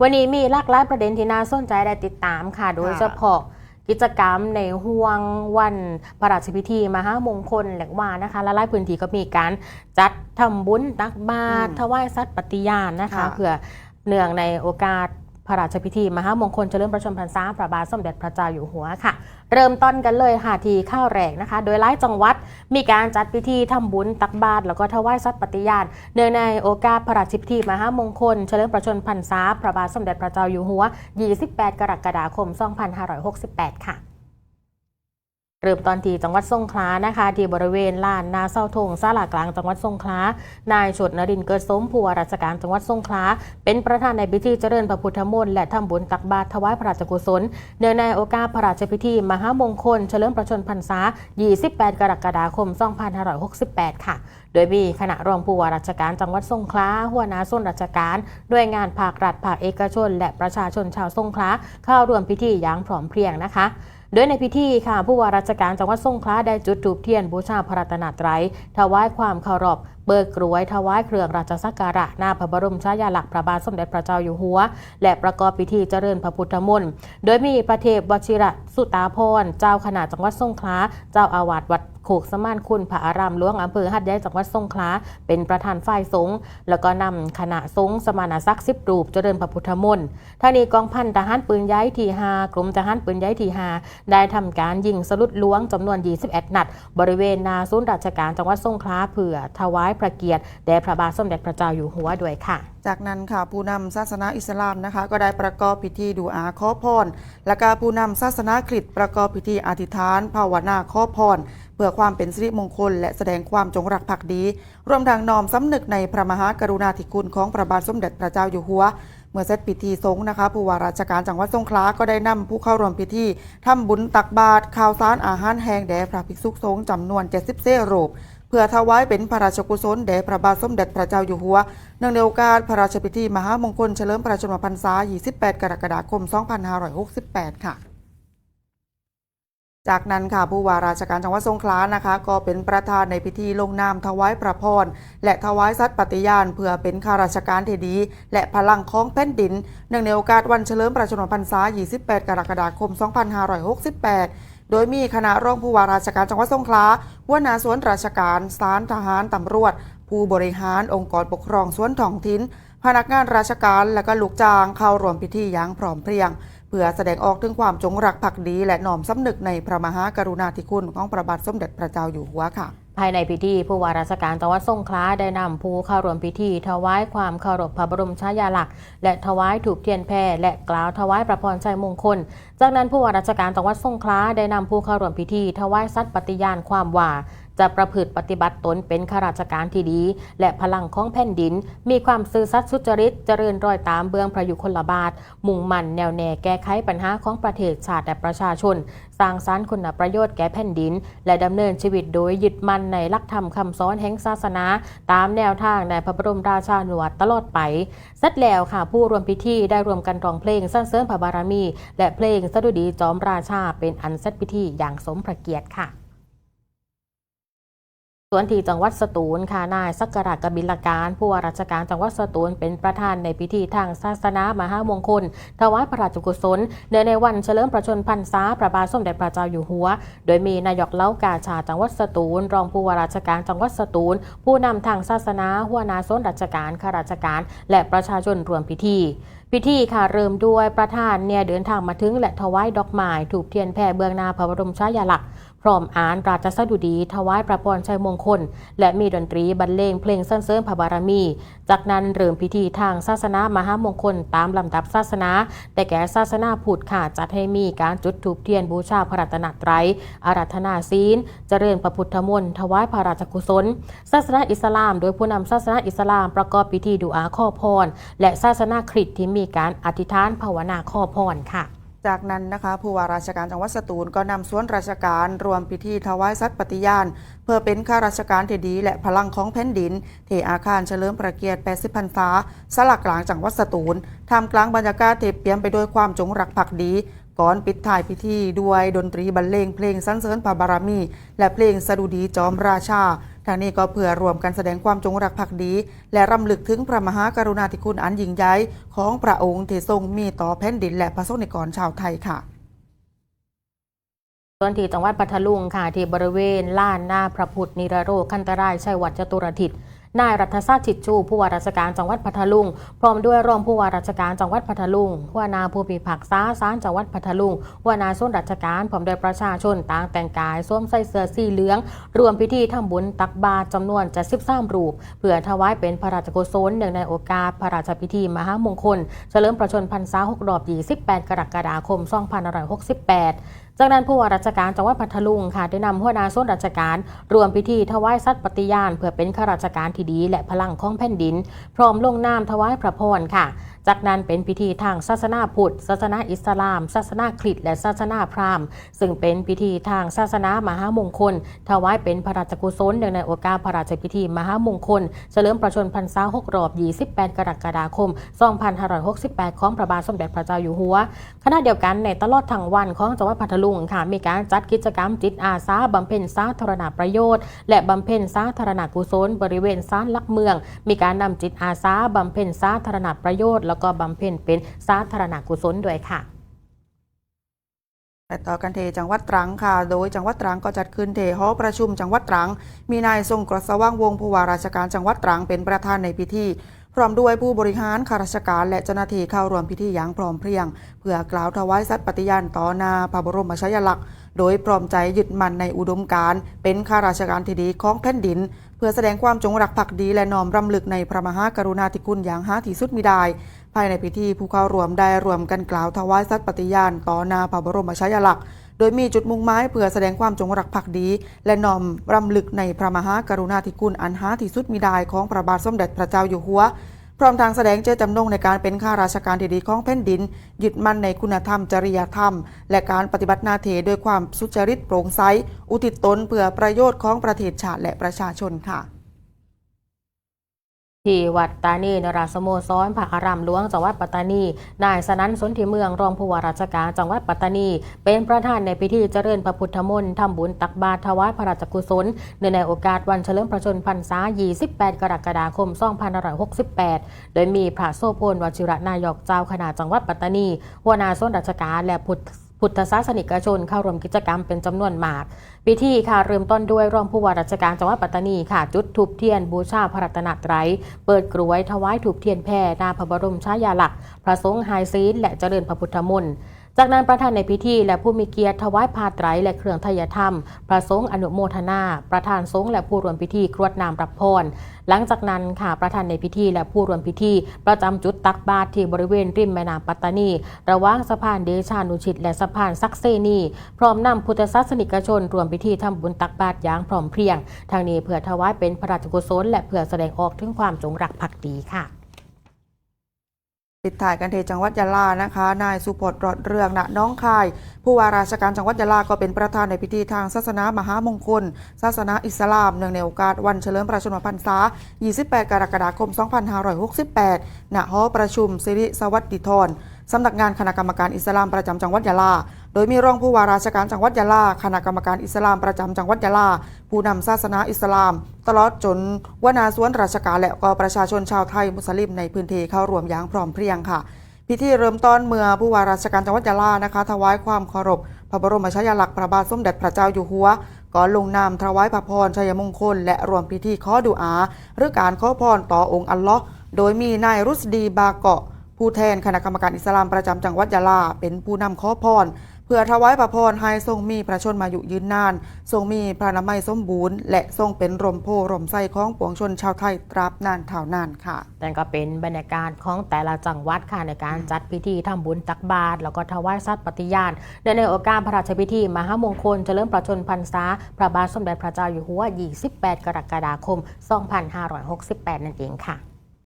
วันนี้มีหลากหลายประเด็นที่น่าสนใจได้ติดตามค่ะ โดยเฉพาะกิจกรรมในห่วงวันพระราชพิธีมหามงคลแหลกว่านะคะและหลายพื้นที่ก็มีการจัดทำบุญตักบาตรอืมถวายสัตว์ปฏิญาณนะคะค่ะเพื่อเนื่องในโอกาส พระราชพิธีมหามงคลเฉลิมพระชนมพรรษาพระบาทสมเด็จพระเจ้าอยู่หัวค่ะ เริ่มต้นกันเลยค่ะทีข้าวแรงนะคะ โดยหลายจังหวัดมีการจัดพิธีทำบุญตักบาตรแล้วก็ถวายสัตย์ปฏิญาณเนื่องในโอกาสพระราชพิธีมหามงคลเฉลิมพระชนมพรรษาพระบาทสมเด็จพระเจ้าอยู่หัว 28 กรกฎาคม 2568 ค่ะ เริ่มตอนที่จังหวัดสงขลานะคะ ที่บริเวณลานนาเศร้าทงซาลากลางจังหวัดสงขลานายชดนรินเกิดสมผู้ว่าราชการจังหวัดสงขลาเป็นประธานในพิธีเจริญพระพุทธมนต์และทำบุญตักบาตรถวายพระราชกุศลเนื่องในโอกาสพระราชพิธี มหามงคล เฉลิมพระชนพรรษา 28 กรกฎาคม 2568 ค่ะ โดยมีคณะรองผู้ว่าราชการจังหวัดสงขลาหัวหน้าส่วนราชการด้วยงานภาครัฐภาคเอกชน และประชาชนชาวสงขลาเข้าร่วมพิธีอย่างพร้อมเพรียงนะคะ โดยในพิธีค่ะผู้ว่าราชการจังหวัดสงขลาได้จุดธูปเทียนบูชาพระรัตนตรัยถวายความเคารพเบิกกรวยถวายเครื่องราชสักการะหน้าพระบรมชายาลักษณ์พระบาทสมเด็จพระเจ้าอยู่หัว และประกอบพิธีเจริญพระพุทธมนต์โดยมีพระเทพวชิระสุตาพรเจ้าคณะจังหวัดสงขลาเจ้าอาวาสวัด โขกสมานคุณพระอารามหลวงอำเภอหัดใหญ่จังหวัดสงขลาเป็นประธานฝ่ายสงฆ์แล้วก็นำคณะสงฆ์สมานศักดิ์สิบรูปเจริญพระพุทธมนต์ท่านี้กองพันทหารปืนย้ายที่หากรมทหารปืนย้ายที่หาได้ทำการยิงสลุดล้วงจำนวน 21 นัด บริเวณนาศูนย์ราชการจังหวัดสงขลาเพื่อถวายพระเกียรติแด่พระบาทสมเด็จพระเจ้าอยู่หัวด้วยค่ะ จากนั้นค่ะผู้นำศาสนาอิสลามนะคะ ก็ได้ประกอบพิธีดูอาขอพรและก็ผู้นำศาสนาคริสต์ประกอบพิธีอธิษฐานภาวนาขอพร เพื่อความเป็นสิริมงคล และแสดงความจงรักภักดี รวมทั้งน้อมสำนึกในพระมหากรุณาธิคุณของพระบาทสมเด็จพระเจ้าอยู่หัวเมื่อเสร็จพิธีสงฆ์นะคะผู้ว่าราชการจังหวัดสงขลาก็ได้นำผู้เข้าร่วมพิธีทำบุญตักบาตรข้าวสารอาหารแห้งแด่พระภิกษุสงฆ์จำนวน 70เซโรปเพื่อถวายเป็นพระราชกุศลแด่พระบาทสมเด็จพระเจ้าอยู่หัวเนื่องในโอกาสพระราชพิธีมหามงคลเฉลิมพระชนมพรรษา 28 กรกฎาคม 2568 ค่ะ จากนั้นค่ะผู้ว่าราชการจังหวัดสงขลานะคะ ก็เป็นประธานในพิธีลงนามถวายพระพรและถวายสัตย์ปฏิญาณ เพื่อเป็นข้าราชการที่ดี และพลังของแผ่นดินเนื่องในโอกาสวันเฉลิมพระชนมพรรษา 28 กรกฎาคม 2568 โดยมีคณะรองผู้ว่าราชการจังหวัดสงขลาหัวหน้าส่วนราชการศาลทหารตำรวจ ผู้บริหารองค์กรปกครองส่วนท้องถิ่นพนักงานราชการและก็ลูกจ้างเข้าร่วมพิธีอย่างพร้อมเพรียงเพื่อแสดงออกถึงความจงรักภักดีและน้อมสำนึกในพระมหากรุณาธิคุณของพระบาทสมเด็จพระเจ้าอยู่หัวค่ะภายในพิธีผู้ว่าราชการจังหวัดสงขลาได้นำผู้เข้าร่วมพิธีถวายความเคารพพระบรมฉายาลักษณ์และถวายถูกเทียนแพรและกล่าวถวายประพรชัยมงคล จากนั้นผู้ว่าราชการจังหวัดสงขลาได้นำผู้เข้าร่วมพิธีถวายสัตย์ปฏิญาณความว่า จะประพฤติปฏิบัติตนเป็นข้าราชการที่ดี และพลังของแผ่นดิน มีความซื่อสัตย์สุจริตเจริญรอยตามเบื้องพระยุคลบาท มุ่งมั่นแนวแน่แก้ไขปัญหาของประเทศชาติและประชาชน สร้างสรรค์คุณประโยชน์แก่แผ่นดิน และดำเนินชีวิตโดยยึดมั่นในหลักธรรมคำสอนแห่งศาสนา ตามแนวทางในพระบรมราชานุวัตรตลอดไปเสร็จแล้วค่ะ ผู้รวมพิธีได้รวมกันร้องเพลงสรรเสริญพระบารมี และเพลงสดุดีจอมราชาเป็นอันเสร็จพิธีอย่างสมพระเกียรติค่ะ ส่วนที่จังหวัดสตูลค่ะนายสักการะกบิลการผู้ว่าราชการจังหวัดสตูลเป็นประธานในพิธีทางศาสนามหามงคลถวายพระราชกุศลเนื่องในวันเฉลิมพระชนพรรษาพระบาทสมเด็จพระเจ้าอยู่หัว โดยมีนายกเล้ากาชาจังหวัดสตูล รองผู้ว่าราชการจังหวัดสตูล ผู้นำทางศาสนาหัวหนาส่วนราชการข้าราชการ และประชาชนรวมพิธีพิธีค่ะเริ่มด้วยประธานเนี่ยเดินทางมาถึงและถวายดอกไม้ถูกเทียนแผ่เบื้องหน้าพระบรมฉายาลักษณ์ พร้อมอ่านราชสดุดีถวายพระพรชัยมงคล และมีดนตรีบรรเลงเพลงสรรเสริญพระบารมี จากนั้นเริ่มพิธีทางศาสนามหามงคลตามลำดับศาสนา แต่แก่ศาสนาพุทธค่ะจัดให้มีการจุดธูปเทียนบูชาพระรัตนตรัยอารัธนาศีล เจริญพระพุทธมนต์ถวายพระราชกุศล ศาสนาอิสลาม โดยผู้นำศาสนาอิสลามประกอบพิธีดูอาข้อพร และศาสนาคริสต์ที่มีการอธิษฐานภาวนาข้อพรค่ะ จากนั้นนะคะผู้ว่าราชการจังหวัดสตูลก็นำส่วนราชการรวมพิธีถวายสัตย์ปฏิญาณ เพื่อเป็นข้าราชการที่ดีและพลังของแผ่นดินที่อาคารเฉลิมพระเกียรติ 80 พรรษาสลักกลางจังหวัดสตูลท่ามกลางบรรยากาศเที่เปี่ยมไปด้วยความจงรักภักดี ก่อนปิดท้ายพิธีด้วยดนตรีบรรเลงเพลงสรรเสริญพระบารมี และเพลงสดุดีจอมราชา ทางนี้ก็เพื่อรวมกันแสดงความจงรักภักดี และรำลึกถึงพระมหากรุณาธิคุณอันยิ่งใหญ่ของพระองค์ที่ทรงมีต่อแผ่นดินและพระสงฆ์นิกรชาวไทยค่ะส่วนที่จังหวัดปัทลุงค่ะที่บริเวณล้านหน้าพระพุทธนิรโรคคันตรายชัยวัดจตุรทิศ นายรัฐศาสตร์จิตชู ผู้ว่าราชการจังหวัดพัทลุง พร้อมด้วยรองผู้ว่าราชการจังหวัดพัทลุงหัวหนาผู้พิพากษาศาลจังหวัดพัทลุงหัวหนาส่วนราชการพร้อมด้วยประชาชนต่างแต่งกายสวมใส่เสื้อสีเหลือง รวมพิธีทำบุญตักบาตรจำนวน73รูป เพื่อถวายเป็นพระราชกุศลเนื่องในโอกาสพระราชพิธีมหามงคล เฉลิมพระชนพรรษา6รอบ28กรกฎาคม2568 จากนั้นผู้ว่าราชการจังหวัดพัทลุงค่ะได้นำหัวหน้าส่วนราชการรวมพิธีถวายสัตย์ปฏิญาณ เพื่อเป็นข้าราชการที่ดีและพลังของแผ่นดิน พร้อมลงนามถวายพระพรค่ะ จากนั้นเป็นพิธีทางศาสนาพุทธ ศาสนาอิสลาม ศาสนาคริสต์และศาสนาพราหมณ์ ซึ่งเป็นพิธีทางศาสนามหามงคล ถวายเป็นพระราชกุศลเนื่องในโอกาสพระราชพิธีมหามงคล เฉลิมพระชนพรรษา6รอบ 28 กรกฎาคม 2568 ของพระบาทสมเด็จพระเจ้าอยู่หัว ขณะเดียวกันในตลอดทั้งวันของจังหวัดพัทลุงค่ะ มีการจัดกิจกรรมจิตอาสาบำเพ็ญสาธารณประโยชน์ และบำเพ็ญสาธารณกุศล บริเวณศาลหลักเมือง มีการนำจิตอาสาบำเพ็ญสาธารณประโยชน์แล้วก็บำเพ็ญเป็นสาธารณกุศลด้วยค่ะแต่ต่อกันเทจังหวัดตรังค่ะ โดยจังหวัดตรังก็จัดขึ้นเทหอประชุมจังหวัดตรัง มีนายทรงกรสว่างวงผู้ว่าราชการจังหวัดตรังเป็นประธานในพิธี พร้อมด้วยผู้บริหารข้าราชการและเจ้าหน้าที่เข้าร่วมพิธีอย่างพร้อมเพรียง เพื่อกล่าวถวายสัตย์ปฏิญาณต่อนาพระบรมฉายาลักษณ์โดยพร้อมใจยึดมั่นในอุดมการณ์เป็นข้าราชการที่ดีของแผ่นดิน เพื่อแสดงความจงรักภักดีและน้อมรำลึกในพระมหากรุณาธิคุณอย่างหาที่สุดมิได้ ภายในพิธีผู้เข้าร่วมได้รวมกันกล่าวถวายสัตย์ปฏิญาณต่อนาพระบรมฉายาลักษณ์โดยมีจุดมุ่งหมายเพื่อแสดงความจงรักภักดี และน้อมรำลึกในพระมหากรุณาธิคุณอันหาที่สุดมิได้ของพระบาทสมเด็จพระเจ้าอยู่หัว พร้อมทางแสดงเจตจำนงในการเป็นข้าราชการที่ดีของแผ่นดิน ยึดมั่นในคุณธรรมจริยธรรม และการปฏิบัติหน้าที่ด้วยความสุจริตโปร่งใส อุทิศตนเพื่อประโยชน์ของประเทศชาติและประชาชนค่ะ ที่วัดตานีนราสโมสรพระอารามหลวงจังหวัดปัตตานี นายสนั้นสนธิเมืองรองผู้ว่าราชการจังหวัดปัตตานี เป็นประธานในพิธีเจริญพระพุทธมนต์ทำบุญตักบาตรถวายพระราชกุศลเนื่องในโอกาสวันเฉลิมพระชนมพรรษา 28 กรกฎาคม 2568 โดยมีพระโสพลวชิระนายกเจ้าคณะจังหวัดปัตตานีหัวหน้าส่วนราชการและพุทธ พุทธศาสนิกชนเข้าร่วมกิจกรรมเป็นจำนวนมาก พิธีค่ะเริ่มต้นด้วยรองผู้ว่าราชการจังหวัดปัตตานีค่ะ จุดถูบเทียนบูชาพระรัตนตรัยเปิดกรวยถวายถูบเทียนแผ่หน้าพระบรมชายาลักษณ์พระสงฆ์ไฮซีนและเจริญพระพุทธมนต์ จากนั้นประธานในพิธีและผู้มีเกียรติถวายผ้าไตรและเครื่องทายธรรม พระสงฆ์อนุโมทนา ประธานสงฆ์และผู้ร่วมพิธีกรวดน้ำรับพร หลังจากนั้นค่ะประธานในพิธีและผู้ร่วมพิธี ประจำจุดตักบาตรที่บริเวณริมแม่น้ำปัตตานี ระหว่างสะพานเดชานุชิต และสะพานซักเซนี พร้อมนำพุทธศาสนิกชนรวมพิธีทำบุญตักบาตรอย่างพร้อมเพรียง ทางนี้เพื่อถวายเป็นพระราชกุศลและเพื่อแสดงออกถึงความจงรักภักดีค่ะ ปิดถ่ายกันเทจังหวัดยะลานะคะ นายสุพจน์รอดเรืองณน้องคาย ผู้ว่าราชการจังหวัดยะลาก็เป็นประธานในพิธีทางศาสนามหามงคล ศาสนาอิสลามเนื่องในโอกาสวันเฉลิมพระชนมพรรษา 28 กรกฎาคม 2568 ณ หอประชุมสิริสวัสดิธรสำนักงานคณะกรรมการอิสลามประจำจังหวัดยะลา โดยมีรองผู้ว่าราชการจังหวัดยะลา คณะกรรมการอิสลามประจำจังหวัดยะลา ผู้นำศาสนาอิสลาม ตลอดจนวนาสวนราชการและก็ประชาชนชาวไทยมุสลิมในพื้นที่เข้าร่วมอย่างพร้อมเพรียงค่ะ พิธีเริ่มต้นเมื่อผู้ว่าราชการจังหวัดยะลานะคะ ถวายความเคารพพระบรมฉายาลักษณ์พระบาทสมเด็จพระเจ้าอยู่หัวก่อนลงนามถวายพระพรชัยมงคล และรวมพิธีขอดุอา หรือการขอพรต่อองค์อัลลอฮ์โดยมีนายรุสดีบาเกาะ ผู้แทนคณะกรรมการอิสลามประจำจังหวัดยะลา เป็นผู้นำขอพร พื่อถวายพระพรให้ทรงมีพระชนมายุยืนนาน ทรงมีพระนามัยสมบูรณ์ และทรงเป็นรมโพรมไทรของปวงชนชาวไทยตราบนานเท่านานค่ะนั่นก็เป็นบรรยากาศของแต่ละจังหวัดค่ะในการจัดพิธีทำบุญตักบาตรแล้วก็ถวายสัตย์ปฏิญาณในโอกาสพระราชพิธีมหามงคลเฉลิมพระชนพรรษาพระบาทสมเด็จพระเจ้าอยู่หัว 28 กรกฎาคม 2568 นั่นเองค่ะ